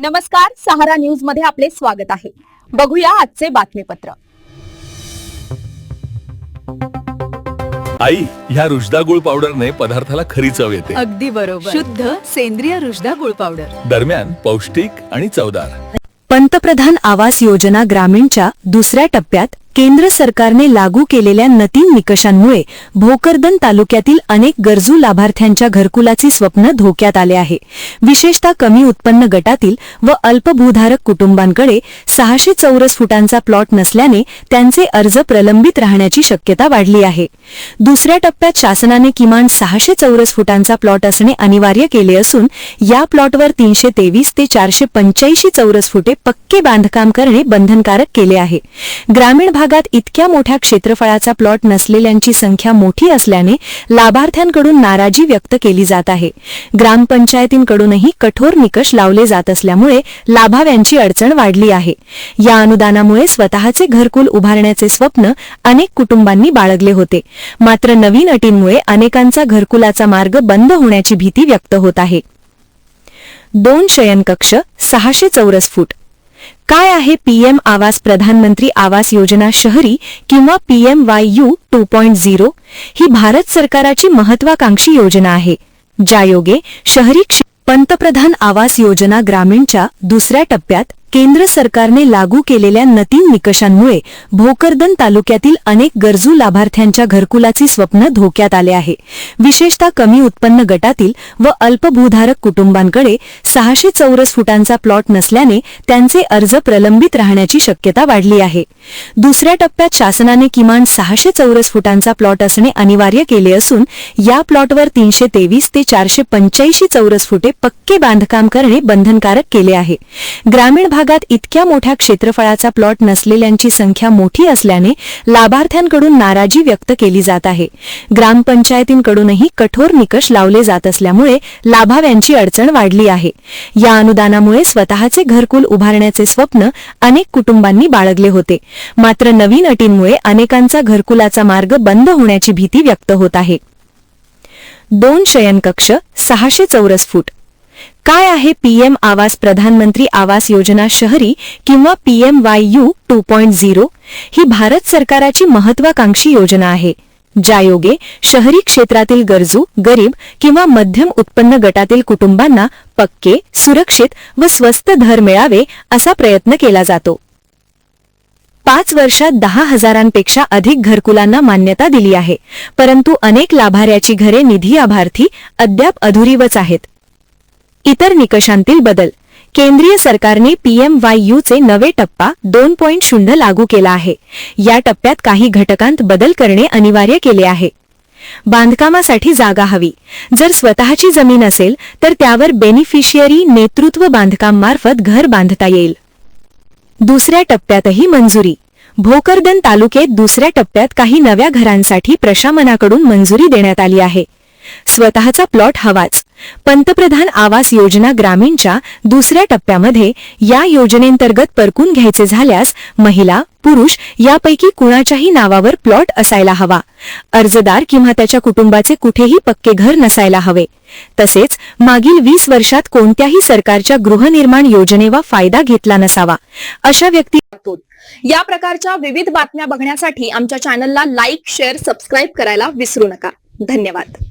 नमस्कार सहारा न्यूजमध्ये आपले स्वागत आहे. बघूया आजचे बातमीपत्र. आई ह्या रुजदा गुळ पावडरने पदार्थाला खरी चव येते. अगदी बरोबर. शुद्ध सेंद्रिय रुजदा गुळ पावडर. दरम्यान पौष्टिक आणि चवदार. पंतप्रधान आवास योजना ग्रामीणच्या दुसऱ्या टप्प्यात केंद्र सरकारने लागू केलेल्या नतीन निकषांमुळे भोकरदन तालुक्यातील अनेक गरजू लाभार्थ्यांच्या घरकुलाची स्वप्न धोक्यात आले आहे. विशेषतः कमी उत्पन्न गटातील व अल्पभूधारक कुटुंबांकडे सहाशे चौरस फुटांचा प्लॉट नसल्याने त्यांचे अर्ज प्रलंबित राहण्याची शक्यता वाढली आहे. दुसऱ्या टप्प्यात शासनाने किमान सहाशे चौरस फुटांचा प्लॉट असणे अनिवार्य केले असून या प्लॉटवर तीनशे तेवीस ते चारशे पंच्याऐंशी चौरस फुटे पक्के बांधकाम करणे बंधनकारक केले आहे. ग्रामीण भागात इतक्या मोठ्या क्षेत्रफळाचा प्लॉट नसलेल्यांची संख्या मोठी असल्याने लाभार्थ्यांकडून नाराजी व्यक्त केली जात आहे. ग्रामपंचायतींकडूनही कठोर निकष लावले जात असल्यामुळे लाभाव्यांची अडचण वाढली आहे. या अनुदानामुळे स्वतःचे घरकुल उभारण्याचे स्वप्न अनेक कुटुंबांनी बाळगले होते. मात्र नवीन अटींमुळे अनेकांचा घरकुलाचा मार्ग बंद होण्याची भीती व्यक्त होत आहे. दोन शयनकक्ष सहाशे चौरस फूट काय आहे पीएम आवास प्रधानमंत्री आवास योजना शहरी किंवा PM Y U two point zero? ही भारत सरकाराची महत्वाकांक्षी योजना आहे. ज्यायोगे शहरी पंतप्रधान आवास योजना ग्रामीणच्या दुसऱ्या टप्प्यात केंद्र सरकारने लागू केलेल्या नतीन निकषांमुळे भोकरदन तालुक्यातील अनेक गरजू लाभार्थ्यांच्या घरकुलाची स्वप्न धोक्यात आले आहे. विशेषतः कमी उत्पन्न गटातील व अल्पभूधारक कुटुंबांकडे सहाशे चौरस फुटांचा प्लॉट नसल्याने त्यांचे अर्ज प्रलंबित राहण्याची शक्यता वाढली आहे. दुसऱ्या टप्प्यात शासनाने किमान सहाशे चौरस फुटांचा प्लॉट असणे अनिवार्य केले असून या प्लॉटवर तीनशे तेवीस ते चारशे पंच्याऐंशी चौरस फुटे पक्के बांधकाम करणे बंधनकारक केले आहे. ग्रामीण भागात इतक्या मोठ्या क्षेत्रफळाचा प्लॉट नसलेल्यांची संख्या मोठी असल्याने लाभार्थ्यांकडून नाराजी व्यक्त केली जात आहे. ग्रामपंचायतींकडूनही कठोर निकष लावले जात असल्यामुळे लाभाव्यांची अडचण वाढली आहे. या अनुदानामुळे स्वतःचे घरकुल उभारण्याचे स्वप्न अनेक कुटुंबांनी बाळगले होते. मात्र नवीन अटींमुळे अनेकांचा घरकुलाचा मार्ग बंद होण्याची भीती व्यक्त होत आहे. दोन शयनकक्ष सहाशे चौरस फूट काय आहे पीएम आवास प्रधानमंत्री आवास योजना शहरी किंवा PM Y U two point zero? ही भारत सरकाराची महत्वाकांक्षी योजना आहे ज्यायोगे शहरी क्षेत्रातील गरजू गरीब किंवा मध्यम उत्पन्न गटातील कुटुंबांना पक्के सुरक्षित व स्वस्त घर मिळावे असा प्रयत्न केला जातो. पाच वर्षात दहा हजारांपेक्षा अधिक घरकुलांना मान्यता दिली आहे परंतु अनेक लाभाऱ्याची घरे निधी लाभार्थी अद्याप अधुरीवच आहेत. इतर निकषांतील बदल. केंद्रीय सरकारने पीएम वाय चे नवे टप्पा दोन पॉईंट शून्य लागू केला आहे. या टप्प्यात काही घटकांत बदल करणे अनिवार्य केले आहे. बांधकामासाठी जागा हवी. जर स्वतःची जमीन असेल तर त्यावर बेनिफिशियरी नेतृत्व बांधकाम मार्फत घर बांधता येईल. दुसऱ्या टप्प्यातही मंजुरी. भोकरदन तालुक्यात दुसऱ्या टप्प्यात काही नव्या घरांसाठी प्रशासनाकडून मंजुरी देण्यात आली आहे. स्वतःचा प्लॉट हवाच. पंतप्रधान आवास योजना ग्रामीणच्या दुसऱ्या टप्प्यामध्ये या योजनेंतर्गत परकून घ्यायचे झाल्यास महिला पुरुष यापैकी कुणाच्याही नावावर प्लॉट असायला हवा. अर्जदार किंवा त्याच्या कुटुंबाचे कुठेही पक्के घर नसायला हवे. तसेच मागील वीस वर्षात कोणत्याही सरकारच्या गृहनिर्माण योजनेवा फायदा घेतला नसावा अशा व्यक्ती या प्रकारच्या विविध बातम्या बघण्यासाठी आमच्या चॅनलला लाईक शेअर सबस्क्राईब करायला विसरू नका. धन्यवाद.